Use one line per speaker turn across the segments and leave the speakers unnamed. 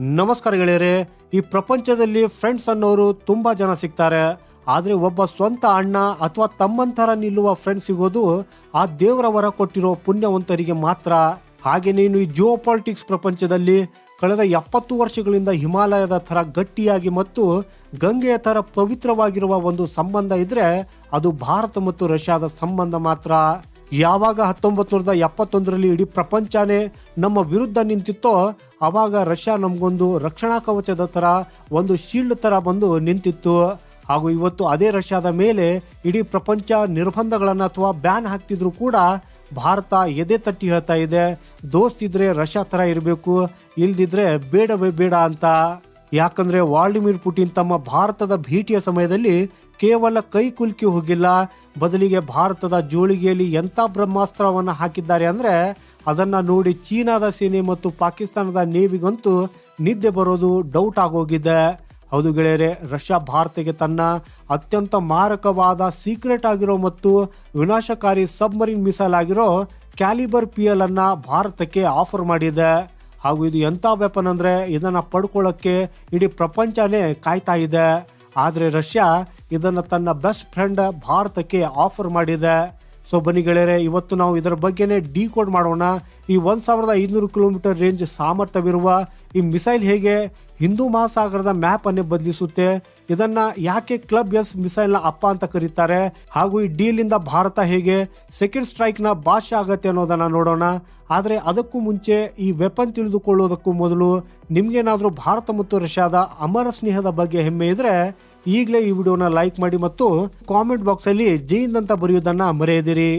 ನಮಸ್ಕಾರ ಗೆಳೆಯರೇ, ಈ ಪ್ರಪಂಚದಲ್ಲಿ ಫ್ರೆಂಡ್ಸ್ ಅನ್ನೋರು ತುಂಬಾ ಜನ ಸಿಗ್ತಾರೆ. ಆದರೆ ಒಬ್ಬ ಸ್ವಂತ ಅಣ್ಣ ಅಥವಾ ತಮ್ಮಂತರ ನಿಲ್ಲುವ ಫ್ರೆಂಡ್ ಸಿಗೋದು ಆ ದೇವರ ವರ ಕೊಟ್ಟಿರೋ ಪುಣ್ಯವಂತರಿಗೆ ಮಾತ್ರ. ಹಾಗೆ ನೀನು ಈ ಜಿಯೋ ಪಾಲಿಟಿಕ್ಸ್ ಪ್ರಪಂಚದಲ್ಲಿ ಕಳೆದ ಎಪ್ಪತ್ತು ವರ್ಷಗಳಿಂದ ಹಿಮಾಲಯದ ಥರ ಗಟ್ಟಿಯಾಗಿ ಮತ್ತು ಗಂಗೆಯ ಥರ ಪವಿತ್ರವಾಗಿರುವ ಒಂದು ಸಂಬಂಧ ಇದ್ರೆ ಅದು ಭಾರತ ಮತ್ತು ರಷ್ಯಾದ ಸಂಬಂಧ ಮಾತ್ರ. ಯಾವಾಗ ಹತ್ತೊಂಬತ್ತು ನೂರದ ಎಪ್ಪತ್ತೊಂದರಲ್ಲಿ ಇಡೀ ಪ್ರಪಂಚನೇ ನಮ್ಮ ವಿರುದ್ಧ ನಿಂತಿತ್ತೋ, ಆವಾಗ ರಷ್ಯಾ ನಮಗೊಂದು ರಕ್ಷಣಾ ಕವಚದ ಥರ, ಒಂದು ಶೀಲ್ಡ್ ಥರ ಬಂದು ನಿಂತಿತ್ತು. ಹಾಗೂ ಇವತ್ತು ಅದೇ ರಷ್ಯಾದ ಮೇಲೆ ಇಡೀ ಪ್ರಪಂಚ ನಿರ್ಬಂಧಗಳನ್ನು ಅಥವಾ ಬ್ಯಾನ್ ಹಾಕ್ತಿದ್ರು ಕೂಡ ಭಾರತ ಎದೆ ತಟ್ಟಿ ಹೇಳ್ತಾ ಇದೆ. ದೋಸ್ತಿದ್ರೆ ರಷ್ಯಾ ಥರ ಇರಬೇಕು, ಇಲ್ದಿದ್ರೆ ಬೇಡವೇ ಬೇಡ ಅಂತ. ಯಾಕಂದ್ರೆ ವಾಲ್ಡಿಮಿರ್ ಪುಟಿನ್ ತಮ್ಮ ಭಾರತದ ಭೇಟಿಯ ಸಮಯದಲ್ಲಿ ಕೇವಲ ಕೈ ಕುಲ್ಕಿ ಹೋಗಿಲ್ಲ. ಬದಲಿಗೆ ಭಾರತದ ಜೋಳಿಗೆಯಲ್ಲಿ ಎಂಥ ಬ್ರಹ್ಮಾಸ್ತ್ರವನ್ನು ಹಾಕಿದ್ದಾರೆ ಅಂದರೆ ಅದನ್ನು ನೋಡಿ ಚೀನಾದ ಸೇನೆ ಮತ್ತು ಪಾಕಿಸ್ತಾನದ ನೇವಿಗಂತೂ ನಿದ್ದೆ ಬರೋದು ಡೌಟ್ ಆಗೋಗಿದೆ. ಹೌದು ಗೆಳೆಯರೆ, ರಷ್ಯಾ ಭಾರತಕ್ಕೆ ತನ್ನ ಅತ್ಯಂತ ಮಾರಕವಾದ ಸೀಕ್ರೆಟ್ ಆಗಿರೋ ಮತ್ತು ವಿನಾಶಕಾರಿ ಸಬ್ಮರಿನ್ ಮಿಸೈಲ್ ಆಗಿರೋ ಕ್ಯಾಲಿಬರ್ ಪಿ ಎಲ್ ಅನ್ನ ಭಾರತಕ್ಕೆ ಆಫರ್ ಮಾಡಿದೆ. ಹಾಗೂ ಇದು ಎಂಥ ವೆಪನ್ ಅಂದರೆ ಇದನ್ನು ಪಡ್ಕೊಳ್ಳೋಕ್ಕೆ ಇಡೀ ಪ್ರಪಂಚನೇ ಕಾಯ್ತಾ ಇದೆ. ಆದರೆ ರಷ್ಯಾ ಇದನ್ನು ತನ್ನ ಬೆಸ್ಟ್ ಫ್ರೆಂಡ್ ಭಾರತಕ್ಕೆ ಆಫರ್ ಮಾಡಿದೆ. ಸೊ ಬನ್ನಿ ಗೆಳೆಯರೆ, ಇವತ್ತು ನಾವು ಇದರ ಬಗ್ಗೆನೇ ಡಿಕೋಡ್ ಮಾಡೋಣ. ಈ ಒಂದು ಸಾವಿರದ ಐದುನೂರು ಕಿಲೋಮೀಟರ್ ರೇಂಜ್ ಸಾಮರ್ಥ್ಯವಿರುವ ಈ ಮಿಸೈಲ್ ಹೇಗೆ ಹಿಂದೂ ಮಹಾಸಾಗರದ ಮ್ಯಾಪ್ ಅನ್ನೇ ಬದಲಿಸುತ್ತೆ? ಇದನ್ನ ಯಾಕೆ ಕ್ಲಬ್ ಎಸ್ ಮಿಸೈಲ್ನ ಅಪ್ಪ ಅಂತ ಕರೀತಾರೆ? ಹಾಗೂ ಈ ಡೀಲ್ ಇಂದ ಭಾರತ ಹೇಗೆ ಸೆಕೆಂಡ್ ಸ್ಟ್ರೈಕ್ನ ಭಾಷೆ ಆಗತ್ತೆ ಅನ್ನೋದನ್ನ ನೋಡೋಣ. ಆದ್ರೆ ಅದಕ್ಕೂ ಮುಂಚೆ ಈ ವೆಪನ್ ತಿಳಿದುಕೊಳ್ಳೋದಕ್ಕೂ ಮೊದಲು ನಿಮ್ಗೇನಾದ್ರೂ ಭಾರತ ಮತ್ತು ರಷ್ಯಾದ ಅಮರ ಸ್ನೇಹದ ಬಗ್ಗೆ ಹೆಮ್ಮೆ ಇದ್ರೆ ಈಗಲೇ ಈ ವಿಡಿಯೋನ ಲೈಕ್ ಮಾಡಿ ಮತ್ತು ಕಾಮೆಂಟ್ ಬಾಕ್ಸ್ ಅಲ್ಲಿ ಜೈನ್ ಅಂತ ಬರೆಯೋದನ್ನ ಮರೆಯದಿರಿ.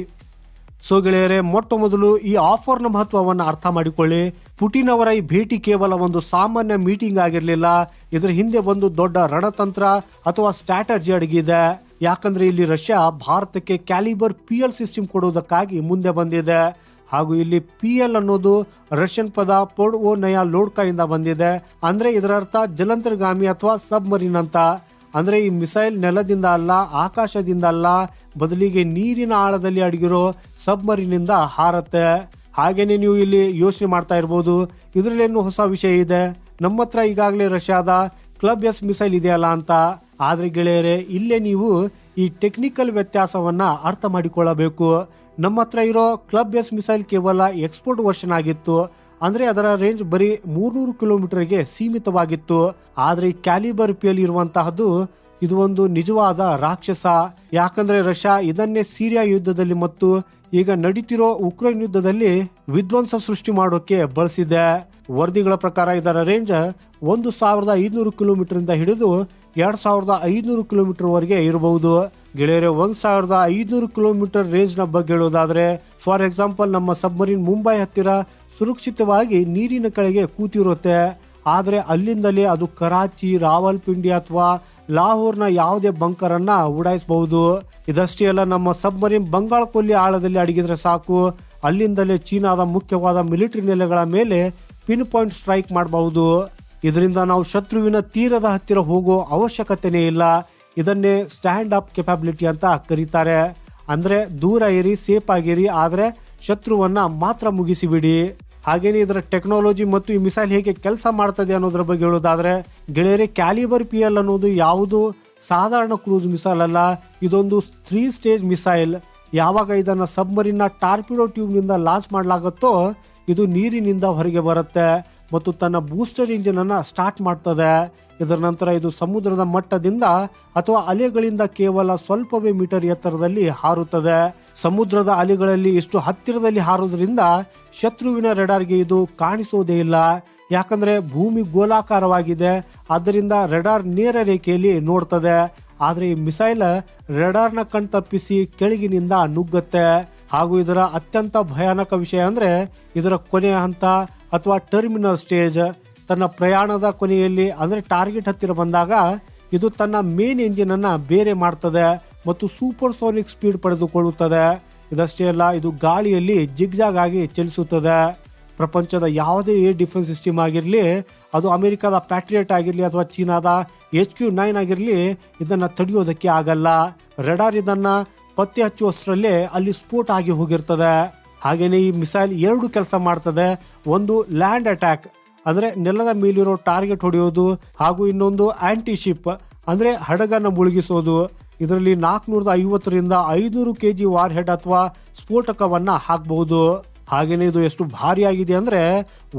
ಸೊ ಗೆಳೆಯರೆ, ಮೊಟ್ಟ ಮೊದಲು ಈ ಆಫರ್ನ ಮಹತ್ವವನ್ನು ಅರ್ಥ ಮಾಡಿಕೊಳ್ಳಿ. ಪುಟಿನ್ ಅವರ ಈ ಭೇಟಿ ಕೇವಲ ಒಂದು ಸಾಮಾನ್ಯ ಮೀಟಿಂಗ್ ಆಗಿರಲಿಲ್ಲ. ಇದರ ಹಿಂದೆ ಒಂದು ದೊಡ್ಡ ರಣತಂತ್ರ ಅಥವಾ ಸ್ಟ್ರಾಟಜಿ ಅಡಗಿದೆ ಯಾಕಂದ್ರೆ ಇಲ್ಲಿ ರಷ್ಯಾ ಭಾರತಕ್ಕೆ ಕ್ಯಾಲಿಬರ್ ಪಿ ಎಲ್ ಸಿಸ್ಟಮ್ ಕೊಡುವುದಕ್ಕಾಗಿ ಮುಂದೆ ಬಂದಿದೆ. ಹಾಗೂ ಇಲ್ಲಿ ಪಿ ಎಲ್ ಅನ್ನೋದು ರಷ್ಯನ್ ಪದ ಪೋಡ್ ಓ ನಯಾ ಲೋಡ್ಕಾ ಇಂದ ಬಂದಿದೆ. ಅಂದ್ರೆ ಇದರ ಅರ್ಥ ಜಲಂತರ್ಗಾಮಿ ಅಥವಾ ಸಬ್ಮರೀನ್ ಅಂತ. ಅಂದ್ರೆ ಈ ಮಿಸೈಲ್ ನೆಲದಿಂದ ಅಲ್ಲ, ಆಕಾಶದಿಂದ ಅಲ್ಲ, ಬದಲಿಗೆ ನೀರಿನ ಆಳದಲ್ಲಿ ಅಡಗಿರೋ ಸಬ್ಮರಿನಿಂದ ಹಾರತ್ತೆ. ಹಾಗೇನೆ ನೀವು ಇಲ್ಲಿ ಯೋಚನೆ ಮಾಡ್ತಾ ಇರ್ಬೋದು. ಇದರಲ್ಲೇನು ಹೊಸ ವಿಷಯ ಇದೆ. ನಮ್ಮ ಹತ್ರ ಈಗಾಗಲೇ ರಷ್ಯಾದ ಕ್ಲಬ್ ಎಸ್ ಮಿಸೈಲ್ ಇದೆಯಲ್ಲ ಅಂತ. ಆದ್ರೆ ಗೆಳೆಯರೆ, ಇಲ್ಲೇ ನೀವು ಈ ಟೆಕ್ನಿಕಲ್ ವ್ಯತ್ಯಾಸವನ್ನು ಅರ್ಥ ಮಾಡಿಕೊಳ್ಳಬೇಕು. ನಮ್ಮ ಹತ್ರ ಇರೋ ಕ್ಲಬ್ ಎಸ್ ಮಿಸೈಲ್ ಕೇವಲ ಎಕ್ಸ್ಪೋರ್ಟ್ ವರ್ಷನ್ ಆಗಿತ್ತು. ಅಂದ್ರೆ ಅದರ ರೇಂಜ್ ಬರೀ ಮೂರ್ನೂರು ಕಿಲೋಮೀಟರ್ಗೆ ಸೀಮಿತವಾಗಿತ್ತು. ಆದ್ರೆ ಕ್ಯಾಲಿಬರ್ ಪಿಯಲ್ಲಿ ಇರುವಂತಹದ್ದು ಇದು ಒಂದು ನಿಜವಾದ ರಾಕ್ಷಸ. ಯಾಕಂದ್ರೆ ರಷ್ಯಾ ಇದನ್ನೇ ಸಿರಿಯಾ ಯುದ್ಧದಲ್ಲಿ ಮತ್ತು ಈಗ ನಡೀತಿರೋ ಉಕ್ರೇನ್ ಯುದ್ಧದಲ್ಲಿ ವಿಧ್ವಂಸ ಸೃಷ್ಟಿ ಮಾಡೋಕೆ ಬಳಸಿದೆ. ವರದಿಗಳ ಪ್ರಕಾರ ಇದರ ರೇಂಜ್ ಒಂದು ಸಾವಿರದ ಐದುನೂರು ಕಿಲೋಮೀಟರ್ ಇಂದ ಹಿಡಿದು ಎರಡ್ ಸಾವಿರದ ಐದುನೂರು ಕಿಲೋಮೀಟರ್ ವರೆಗೆ ಇರಬಹುದು. ಗೆಳೆಯರೆ, ಒಂದು ಸಾವಿರದ ಐದುನೂರು ಕಿಲೋಮೀಟರ್ ರೇಂಜ್ನ ಬಗ್ಗೆ ಹೇಳೋದಾದರೆ, ಫಾರ್ ಎಕ್ಸಾಂಪಲ್ ನಮ್ಮ ಸಬ್ಮರೀನ್ ಮುಂಬೈ ಹತ್ತಿರ ಸುರಕ್ಷಿತವಾಗಿ ನೀರಿನ ಕೆಳಗೆ ಕೂತಿರುತ್ತೆ. ಆದರೆ ಅಲ್ಲಿಂದಲೇ ಅದು ಕರಾಚಿ, ರಾವಲ್ಪಿಂಡಿ ಅಥವಾ ಲಾಹೋರ್ನ ಯಾವುದೇ ಬಂಕರನ್ನು ಉಡಾಯಿಸಬಹುದು. ಇದಷ್ಟೇ ಅಲ್ಲ, ನಮ್ಮ ಸಬ್ಮರೀನ್ ಬಂಗಾಳ ಕೊಲ್ಲಿ ಆಳದಲ್ಲಿ ಅಡಗಿದ್ರೆ ಸಾಕು. ಅಲ್ಲಿಂದಲೇ ಚೀನಾದ ಮುಖ್ಯವಾದ ಮಿಲಿಟರಿ ನೆಲೆಗಳ ಮೇಲೆ ಪಿನ್ ಪಾಯಿಂಟ್ ಸ್ಟ್ರೈಕ್ ಮಾಡಬಹುದು. ಇದರಿಂದ ನಾವು ಶತ್ರುವಿನ ತೀರದ ಹತ್ತಿರ ಹೋಗೋ ಅವಶ್ಯಕತೆನೇ ಇಲ್ಲ. ಇದನ್ನೇ ಸ್ಟ್ಯಾಂಡ್ ಅಪ್ ಕೆಪಾಬಿಲಿಟಿ ಅಂತ ಕರೀತಾರೆ. ಅಂದ್ರೆ ದೂರ ಇರಿ ಸೇಫ್ ಆಗಿರಿ ಆದರೆ ಶತ್ರುವನ್ನ ಮಾತ್ರ ಮುಗಿಸಿಬಿಡಿ. ಹಾಗೇನೆ ಇದರ ಟೆಕ್ನಾಲಜಿ ಮತ್ತು ಈ ಮಿಸೈಲ್ ಹೇಗೆ ಕೆಲಸ ಮಾಡ್ತದೆ ಅನ್ನೋದ್ರ ಬಗ್ಗೆ ಹೇಳೋದಾದ್ರೆ, ಗೆಳೆಯರೆ ಕ್ಯಾಲಿಬರ್ ಪಿ ಎಲ್ ಅನ್ನೋದು ಯಾವುದು? ಸಾಧಾರಣ ಕ್ರೂಸ್ ಮಿಸೈಲ್ ಅಲ್ಲ, ಇದೊಂದು ತ್ರೀ ಸ್ಟೇಜ್ ಮಿಸೈಲ್ ಯಾವಾಗ ಇದನ್ನು ಸಬ್ಮರಿನ ಟಾರ್ಪಿಡೋ ಟ್ಯೂಬ್ನಿಂದ ಲಾಂಚ್ ಮಾಡಲಾಗುತ್ತೋ, ಇದು ನೀರಿನಿಂದ ಹೊರಗೆ ಬರುತ್ತೆ. ಮತ್ತು ತನ್ನ ಬೂಸ್ಟರ್ ಇಂಜಿನ್ ಅನ್ನ ಸ್ಟಾರ್ಟ್ ಮಾಡ್ತದೆ. ಇದರ ನಂತರ ಇದು ಸಮುದ್ರದ ಮಟ್ಟದಿಂದ ಅಥವಾ ಅಲೆಗಳಿಂದ ಕೇವಲ ಸ್ವಲ್ಪವೇ ಮೀಟರ್ ಎತ್ತರದಲ್ಲಿ ಹಾರುತ್ತದೆ. ಸಮುದ್ರದ ಅಲೆಗಳಲ್ಲಿ ಇಷ್ಟು ಹತ್ತಿರದಲ್ಲಿ ಹಾರೋದ್ರಿಂದ ಶತ್ರುವಿನ ರೆಡಾರ್ಗೆ ಇದು ಕಾಣಿಸೋದೇ ಇಲ್ಲ. ಯಾಕಂದ್ರೆ ಭೂಮಿ ಗೋಲಾಕಾರವಾಗಿದೆ. ಆದ್ದರಿಂದ ರೆಡಾರ್ ನೇರ ರೇಖೆಯಲ್ಲಿ ನೋಡ್ತದೆ. ಆದರೆ ಈ ಮಿಸೈಲ್ ರೆಡಾರ್ನ ಕಣ್ ತಪ್ಪಿಸಿ ಕೆಳಗಿನಿಂದ ನುಗ್ಗತ್ತೆ. ಹಾಗೂ ಇದರ ಅತ್ಯಂತ ಭಯಾನಕ ವಿಷಯ ಅಂದ್ರೆ ಇದರ ಕೊನೆಯ ಹಂತ ಅಥವಾ ಟರ್ಮಿನಲ್ ಸ್ಟೇಜ್ ತನ್ನ ಪ್ರಯಾಣದ ಕೊನೆಯಲ್ಲಿ, ಅಂದರೆ ಟಾರ್ಗೆಟ್ ಹತ್ತಿರ ಬಂದಾಗ ಇದು ತನ್ನ ಮೇನ್ ಎಂಜಿನ್ ಅನ್ನ ಬೇರೆ ಮಾಡ್ತದೆ ಮತ್ತು ಸೂಪರ್ ಸೋನಿಕ್ ಸ್ಪೀಡ್ ಪಡೆದುಕೊಳ್ಳುತ್ತದೆ. ಇದಷ್ಟೇ ಅಲ್ಲ, ಇದು ಗಾಳಿಯಲ್ಲಿ ಜಿಗ್ಜಾಗ್ ಆಗಿ ಚಲಿಸುತ್ತದೆ. ಪ್ರಪಂಚದ ಯಾವುದೇ ಏರ್ ಡಿಫೆನ್ಸ್ ಸಿಸ್ಟಮ್ ಆಗಿರಲಿ, ಅದು ಅಮೆರಿಕದ ಪ್ಯಾಟ್ರಿಯಟ್ ಆಗಿರಲಿ ಅಥವಾ ಚೀನಾದ ಎಚ್ ಕ್ಯೂ ನೈನ್ ಆಗಿರಲಿ, ಇದನ್ನು ತಡೆಯೋದಕ್ಕೆ ಆಗಲ್ಲ. ರೆಡಾರ್ ಇದನ್ನು ಪತ್ತೆ ಹಚ್ಚುವಷ್ಟರಲ್ಲೇ ಅಲ್ಲಿ ಸ್ಫೋಟ ಆಗಿ ಹೋಗಿರ್ತದೆ. ಹಾಗೇನೆ ಈ ಮಿಸೈಲ್ ಎರಡು ಕೆಲಸ ಮಾಡ್ತದೆ. ಒಂದು ಲ್ಯಾಂಡ್ ಅಟ್ಯಾಕ್, ಅಂದ್ರೆ ನೆಲದ ಮೇಲಿರೋ ಟಾರ್ಗೆಟ್ ಹೊಡೆಯೋದು, ಹಾಗೂ ಇನ್ನೊಂದು ಆಂಟಿ ಶಿಪ್ ಅಂದ್ರೆ ಹಡಗನ್ನ ಮುಳುಗಿಸೋದು. ಇದರಲ್ಲಿ ನಾಲ್ಕುನೂರದ ಐವತ್ತರಿಂದ ಐನೂರು ಕೆ ಜಿ ವಾರ್ ಹೆಡ್ ಅಥವಾ ಸ್ಫೋಟಕವನ್ನ ಹಾಕಬಹುದು. ಹಾಗೇನೆ ಇದು ಎಷ್ಟು ಭಾರಿಯಾಗಿದೆ ಅಂದ್ರೆ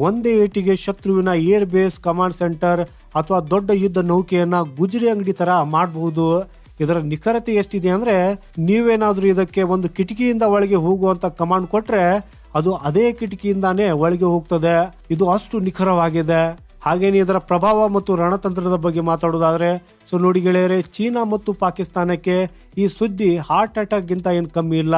ಒಂದೇ ಏಟಿಗೆ ಶತ್ರುವಿನ ಏರ್ ಬೇಸ್ ಕಮಾಂಡ್ ಸೆಂಟರ್ ಅಥವಾ ದೊಡ್ಡ ಯುದ್ಧ ನೌಕೆಯನ್ನ ಗುಜರಿ ಅಂಗಡಿ ತರ ಮಾಡಬಹುದು. ಇದರ ನಿಖರತೆ ಎಷ್ಟಿದೆ ಅಂದ್ರೆ ನೀವೇನಾದರೂ ಇದಕ್ಕೆ ಒಂದು ಕಿಟಕಿಯಿಂದ ಒಳಗೆ ಹೋಗುವಂತ ಕಮಾಂಡ್ ಕೊಟ್ಟರೆ ಅದು ಅದೇ ಕಿಟಕಿಯಿಂದಾನೇ ಒಳಗೆ ಹೋಗ್ತದೆ. ಇದು ಅಷ್ಟು ನಿಖರವಾಗಿದೆ. ಹಾಗೇನೆ ಇದರ ಪ್ರಭಾವ ಮತ್ತು ರಣತಂತ್ರದ ಬಗ್ಗೆ ಮಾತಾಡೋದಾದರೆ, ಸೊ ನೋಡಿ ಗೆಳೆಯರೆ, ಚೀನಾ ಮತ್ತು ಪಾಕಿಸ್ತಾನಕ್ಕೆ ಈ ಸುದ್ದಿ ಹಾರ್ಟ್ ಅಟ್ಯಾಕ್ಗಿಂತ ಏನು ಕಮ್ಮಿ ಇಲ್ಲ.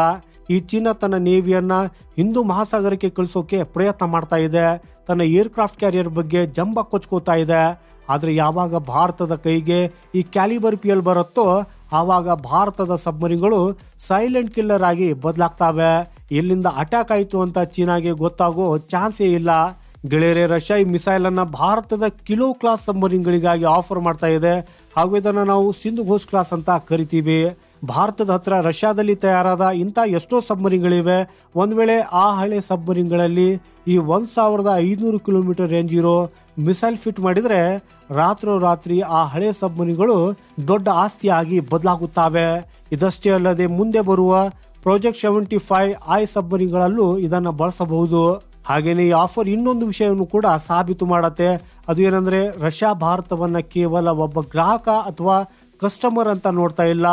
ಈ ಚೀನಾ ತನ್ನ ನೇವಿಯನ್ನ ಹಿಂದೂ ಮಹಾಸಾಗರಕ್ಕೆ ಕಳಿಸೋಕೆ ಪ್ರಯತ್ನ ಮಾಡ್ತಾ ಇದೆ. ತನ್ನ ಏರ್ಕ್ರಾಫ್ಟ್ ಕ್ಯಾರಿಯರ್ ಬಗ್ಗೆ ಜಂಬ ಕೊಚ್ಕೋತಾ ಇದೆ. ಆದರೆ ಯಾವಾಗ ಭಾರತದ ಕೈಗೆ ಈ ಕ್ಯಾಲಿಬರ್ ಪಿ ಎಲ್ ಬರುತ್ತೋ ಆವಾಗ ಭಾರತದ ಸಬ್ಮರಿನ್ಗಳು ಸೈಲೆಂಟ್ ಕಿಲ್ಲರ್ ಆಗಿ ಬದಲಾಗ್ತಾವೆ. ಎಲ್ಲಿಂದ ಅಟ್ಯಾಕ್ ಆಯಿತು ಅಂತ ಚೀನಾಗೆ ಗೊತ್ತಾಗೋ ಚಾನ್ಸೇ ಇಲ್ಲ. ಗೆಳೆಯರೆ, ರಷ್ಯಾ ಈ ಮಿಸೈಲ್ ಅನ್ನ ಭಾರತದ ಕಿಲೋ ಕ್ಲಾಸ್ ಸಬ್ಮರಿನ್ಗಳಿಗಾಗಿ ಆಫರ್ ಮಾಡ್ತಾ ಇದೆ. ಹಾಗೂ ಇದನ್ನ ನಾವು ಸಿಂಧು ಘೋಷ್ ಕ್ಲಾಸ್ ಅಂತ ಕರಿತೀವಿ. ಭಾರತದ ಹತ್ರ ರಷ್ಯಾದಲ್ಲಿ ತಯಾರಾದ ಇಂಥ ಎಷ್ಟೋ ಸಬ್ಮರಿನ್ಗಳಿವೆ ಒಂದು ವೇಳೆ ಆ ಹಳೆ ಸಬ್ಮರಿನ್ಗಳಲ್ಲಿ ಈ ಒಂದು ಸಾವಿರದ ಐನೂರು ಕಿಲೋಮೀಟರ್ ರೇಂಜ್ ಇರೋ ಮಿಸೈಲ್ ಫಿಟ್ ಮಾಡಿದ್ರೆ ರಾತ್ರೋರಾತ್ರಿ ಆ ಹಳೆ ಸಬ್ಮರಿನ್ಗಳು ದೊಡ್ಡ ಆಸ್ತಿಯಾಗಿ ಬದಲಾಗುತ್ತವೆ. ಇದಷ್ಟೇ ಅಲ್ಲದೆ ಮುಂದೆ ಬರುವ ಪ್ರಾಜೆಕ್ಟ್ ಸೆವೆಂಟಿ ಫೈವ್ ಐ ಸಬ್ಮರಿನ್ಗಳಲ್ಲೂ ಇದನ್ನು ಬಳಸಬಹುದು. ಹಾಗೆಯೇ ಈ ಆಫರ್ ಇನ್ನೊಂದು ವಿಷಯವನ್ನು ಕೂಡ ಸಾಬೀತು ಮಾಡತ್ತೆ. ಅದು ಏನಂದ್ರೆ ರಷ್ಯಾ ಭಾರತವನ್ನ ಕೇವಲ ಒಬ್ಬ ಗ್ರಾಹಕ ಅಥವಾ ಕಸ್ಟಮರ್ ಅಂತ ನೋಡ್ತಾ ಇಲ್ಲ.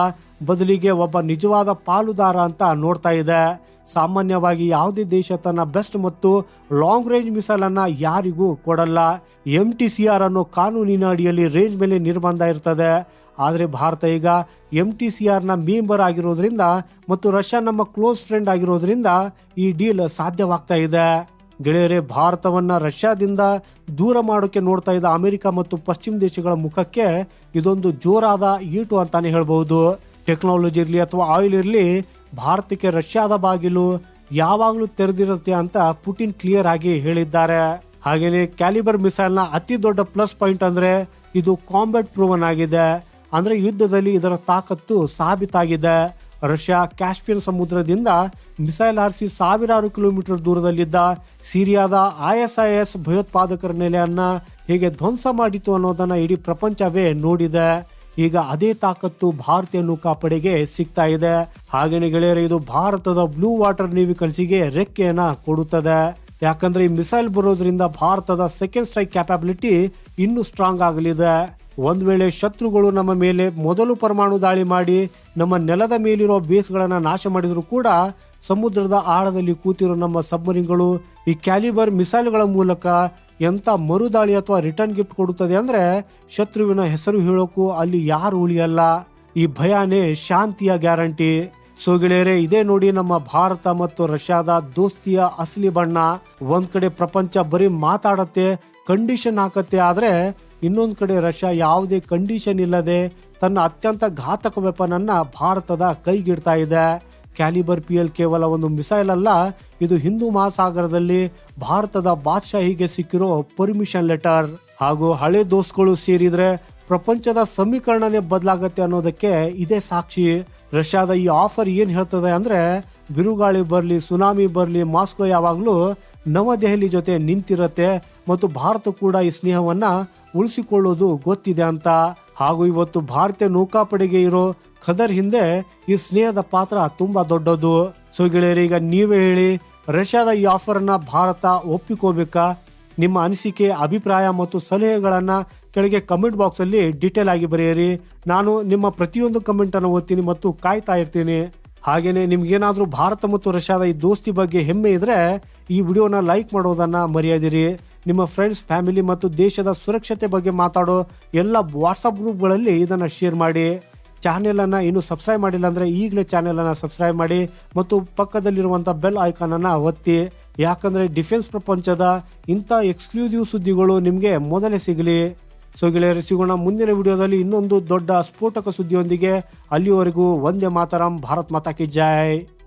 ಬದಲಿಗೆ ಒಬ್ಬ ನಿಜವಾದ ಪಾಲುದಾರ ಅಂತ ನೋಡ್ತಾ ಇದೆ. ಸಾಮಾನ್ಯವಾಗಿ ಯಾವುದೇ ದೇಶ ತನ್ನ ಬೆಸ್ಟ್ ಮತ್ತು ಲಾಂಗ್ ರೇಂಜ್ ಮಿಸೈಲ್ ಅನ್ನ ಯಾರಿಗೂ ಕೊಡಲ್ಲ. ಎಂ ಟಿ ಸಿ ಆರ್ ಅನ್ನೋ ಕಾನೂನಿನ ಅಡಿಯಲ್ಲಿ ರೇಂಜ್ ಮೇಲೆ ನಿರ್ಬಂಧ ಇರ್ತದೆ. ಆದರೆ ಭಾರತ ಈಗ ಎಂ ಟಿ ಸಿ ಆರ್ನ ಮೆಂಬರ್ ಆಗಿರೋದ್ರಿಂದ ಮತ್ತು ರಷ್ಯಾ ನಮ್ಮ ಕ್ಲೋಸ್ ಫ್ರೆಂಡ್ ಆಗಿರೋದ್ರಿಂದ ಈ ಡೀಲ್ ಸಾಧ್ಯವಾಗ್ತಾ ಇದೆ. ಗೆಳೆಯರೆ, ಭಾರತವನ್ನ ರಷ್ಯಾದಿಂದ ದೂರ ಮಾಡೋಕೆ ನೋಡ್ತಾ ಇದ್ದ ಅಮೆರಿಕ ಮತ್ತು ಪಶ್ಚಿಮ ದೇಶಗಳ ಮುಖಕ್ಕೆ ಇದೊಂದು ಜೋರಾದ ಈಟು ಅಂತಾನೆ ಹೇಳಬಹುದು. ಟೆಕ್ನಾಲಜಿ ಇರಲಿ ಅಥವಾ ಆಯಿಲ್ ಇರಲಿ, ಭಾರತಕ್ಕೆ ರಷ್ಯಾದ ಬಾಗಿಲು ಯಾವಾಗಲೂ ತೆರೆದಿರುತ್ತೆ ಅಂತ ಪುಟಿನ್ ಕ್ಲಿಯರ್ ಆಗಿ ಹೇಳಿದ್ದಾರೆ. ಹಾಗೆಯೇ ಕ್ಯಾಲಿಬರ್ ಮಿಸೈಲ್ನ ಅತಿ ದೊಡ್ಡ ಪ್ಲಸ್ ಪಾಯಿಂಟ್ ಅಂದ್ರೆ ಇದು ಕಾಂಬ್ಯಾಟ್ ಪ್ರೂವನ್ ಆಗಿದೆ. ಅಂದ್ರೆ ಯುದ್ಧದಲ್ಲಿ ಇದರ ತಾಕತ್ತು ಸಾಬೀತಾಗಿದೆ. ರಷ್ಯಾ ಕ್ಯಾಸ್ಪಿಯನ್ ಸಮುದ್ರದಿಂದ ಮಿಸೈಲ್ ಹಾರಿಸಿ ಸಾವಿರಾರು ಕಿಲೋಮೀಟರ್ ದೂರದಲ್ಲಿದ್ದ ಸಿರಿಯಾದ ಐಎಸ್ಐಎಸ್ ಭಯೋತ್ಪಾದಕರ ನೆಲೆಯನ್ನು ಹೇಗೆ ಧ್ವಂಸ ಮಾಡಿತು ಅನ್ನೋದನ್ನ ಇಡೀ ಪ್ರಪಂಚವೇ ನೋಡಿದೆ. ಈಗ ಅದೇ ತಾಕತ್ತು ಭಾರತೀಯ ನೌಕಾಪಡೆಗೆ ಸಿಗ್ತಾ ಇದೆ. ಹಾಗೇನೆ ಗೆಳೆಯರೆ, ಇದು ಭಾರತದ ಬ್ಲೂ ವಾಟರ್ ನೇವಿ ಕನಸಿಗೆ ರೆಕ್ಕೆಯನ್ನ ಕೊಡುತ್ತದೆ. ಯಾಕಂದ್ರೆ ಈ ಮಿಸೈಲ್ ಬರೋದ್ರಿಂದ ಭಾರತದ ಸೆಕೆಂಡ್ ಸ್ಟ್ರೈಕ್ ಕ್ಯಾಪಬಿಲಿಟಿ ಇನ್ನೂ ಸ್ಟ್ರಾಂಗ್ ಆಗಲಿದೆ. ಒಂದ್ ವೇಳೆ ಶತ್ರುಗಳು ನಮ್ಮ ಮೇಲೆ ಮೊದಲು ಪರಮಾಣು ದಾಳಿ ಮಾಡಿ ನಮ್ಮ ನೆಲದ ಮೇಲಿರೋ ಬೇಸ್ಗಳನ್ನು ನಾಶ ಮಾಡಿದರೂ ಕೂಡ ಸಮುದ್ರದ ಆಳದಲ್ಲಿ ಕೂತಿರೋ ನಮ್ಮ ಸಬ್ಮರಿನ್ಗಳು ಈ ಕ್ಯಾಲಿಬರ್ ಮಿಸೈಲ್ಗಳ ಮೂಲಕ ಎಂಥ ಮರುದಾಳಿ ಅಥವಾ ರಿಟರ್ನ್ ಗಿಫ್ಟ್ ಕೊಡುತ್ತದೆ ಅಂದರೆ ಶತ್ರುವಿನ ಹೆಸರು ಹೇಳೋಕ್ಕೂ ಅಲ್ಲಿ ಯಾರು ಉಳಿಯಲ್ಲ. ಈ ಭಯಾನೇ ಶಾಂತಿಯ ಗ್ಯಾರಂಟಿ. ಸೊ ಗೆಳೆಯರೆ, ಇದೇ ನೋಡಿ ನಮ್ಮ ಭಾರತ ಮತ್ತು ರಷ್ಯಾದ ದೋಸ್ತಿಯ ಅಸಲಿ ಬಣ್ಣ. ಒಂದ್ ಕಡೆ ಪ್ರಪಂಚ ಬರೀ ಮಾತಾಡತ್ತೆ ಕಂಡೀಷನ್ ಹಾಕತ್ತೆ, ಆದ್ರೆ ಇನ್ನೊಂದ್ ಕಡೆ ರಷ್ಯಾ ಯಾವುದೇ ಕಂಡೀಷನ್ ಇಲ್ಲದೆ ತನ್ನ ಅತ್ಯಂತ ಘಾತಕ ವೆಪನ್ ಅನ್ನ ಭಾರತದ ಕೈಗಿಡ್ತಾ ಇದೆ. ಕ್ಯಾಲಿಬರ್ ಪಿ ಎಲ್ ಕೇವಲ ಒಂದು ಮಿಸೈಲ್ ಅಲ್ಲ, ಇದು ಹಿಂದೂ ಮಹಾಸಾಗರದಲ್ಲಿ ಭಾರತದ ಬಾದ್ಶಾಹಿಗೆ ಸಿಕ್ಕಿರೋ ಪರ್ಮಿಷನ್ ಲೆಟರ್ ಹಾಗೂ ಹಳೆ ದೋಸ್ತ್ಗಳು ಸೇರಿದ್ರೆ ಪ್ರಪಂಚದ ಸಮೀಕರಣನೇ ಬದಲಾಗತ್ತೆ ಅನ್ನೋದಕ್ಕೆ ಇದೇ ಸಾಕ್ಷಿ. ರಷ್ಯಾದ ಈ ಆಫರ್ ಏನು ಹೇಳ್ತದೆ ಅಂದ್ರೆ ಬಿರುಗಾಳಿ ಬರಲಿ, ಸುನಾಮಿ ಬರಲಿ, ಮಾಸ್ಕೋ ಯಾವಾಗಲೂ ನವದೆಹಲಿ ಜೊತೆ ನಿಂತಿರುತ್ತೆ ಮತ್ತು ಭಾರತ ಕೂಡ ಈ ಸ್ನೇಹವನ್ನು ಉಳಿಸಿಕೊಳ್ಳೋದು ಗೊತ್ತಿದೆ ಅಂತ. ಹಾಗೂ ಇವತ್ತು ಭಾರತೀಯ ನೌಕಾಪಡೆಗೆ ಇರೋ ಖದರ್ ಹಿಂದೆ ಈ ಸ್ನೇಹದ ಪಾತ್ರ ತುಂಬಾ ದೊಡ್ಡದು. ಸೊ ಗೆಳೆಯರಿ, ಈಗ ನೀವೇ ಹೇಳಿ, ರಷ್ಯಾದ ಈ ಆಫರನ್ನು ಭಾರತ ಒಪ್ಪಿಕೋಬೇಕಾ? ನಿಮ್ಮ ಅನಿಸಿಕೆ, ಅಭಿಪ್ರಾಯ ಮತ್ತು ಸಲಹೆಗಳನ್ನು ಕೆಳಗೆ ಕಮೆಂಟ್ ಬಾಕ್ಸ್ ಅಲ್ಲಿ ಡೀಟೇಲ್ ಆಗಿ ಬರೆಯಿರಿ. ನಾನು ನಿಮ್ಮ ಪ್ರತಿಯೊಂದು ಕಮೆಂಟನ್ನು ಓದ್ತೀನಿ ಮತ್ತು ಕಾಯ್ತಾ ಇರ್ತೀನಿ. ಹಾಗೇನೆ ನಿಮ್ಗೇನಾದರೂ ಭಾರತ ಮತ್ತು ರಷ್ಯಾದ ಈ ದೋಸ್ತಿ ಬಗ್ಗೆ ಹೆಮ್ಮೆ ಇದ್ದರೆ ಈ ವಿಡಿಯೋನ ಲೈಕ್ ಮಾಡೋದನ್ನ ಮರೆಯದಿರಿ. ನಿಮ್ಮ ಫ್ರೆಂಡ್ಸ್, ಫ್ಯಾಮಿಲಿ ಮತ್ತು ದೇಶದ ಸುರಕ್ಷತೆ ಬಗ್ಗೆ ಮಾತಾಡೋ ಎಲ್ಲ ವಾಟ್ಸಪ್ ಗ್ರೂಪ್ಗಳಲ್ಲಿ ಇದನ್ನ ಶೇರ್ ಮಾಡಿ. ಚಾನೆಲ್ ಇನ್ನೂ ಸಬ್ಸ್ಕ್ರೈಬ್ ಮಾಡಿಲ್ಲ ಅಂದ್ರೆ ಈಗಲೇ ಚಾನೆಲ್ ಅನ್ನ ಸಬ್ಸ್ಕ್ರೈಬ್ ಮಾಡಿ ಮತ್ತು ಪಕ್ಕದಲ್ಲಿರುವಂಥ ಬೆಲ್ ಐಕಾನ್ ಅನ್ನ ಒತ್ತಿ. ಯಾಕಂದ್ರೆ ಡಿಫೆನ್ಸ್ ಪ್ರಪಂಚದ ಇಂಥ ಎಕ್ಸ್ಕ್ಲೂಸಿವ್ ಸುದ್ದಿಗಳು ನಿಮಗೆ ಮೊದಲೇ ಸಿಗಲಿ. ಸೊ ಗೆಳೆಯರು, ಸಿಗೋಣ ಮುಂದಿನ ವಿಡಿಯೋದಲ್ಲಿ ಇನ್ನೊಂದು ದೊಡ್ಡ ಸ್ಫೋಟಕ ಸುದ್ದಿಯೊಂದಿಗೆ ಅಲ್ಲಿಯವರೆಗೂ ಒಂದೇ ಮಾತರಂ, ಭಾರತ್ ಮಾತಾ ಕಿ ಜೈ.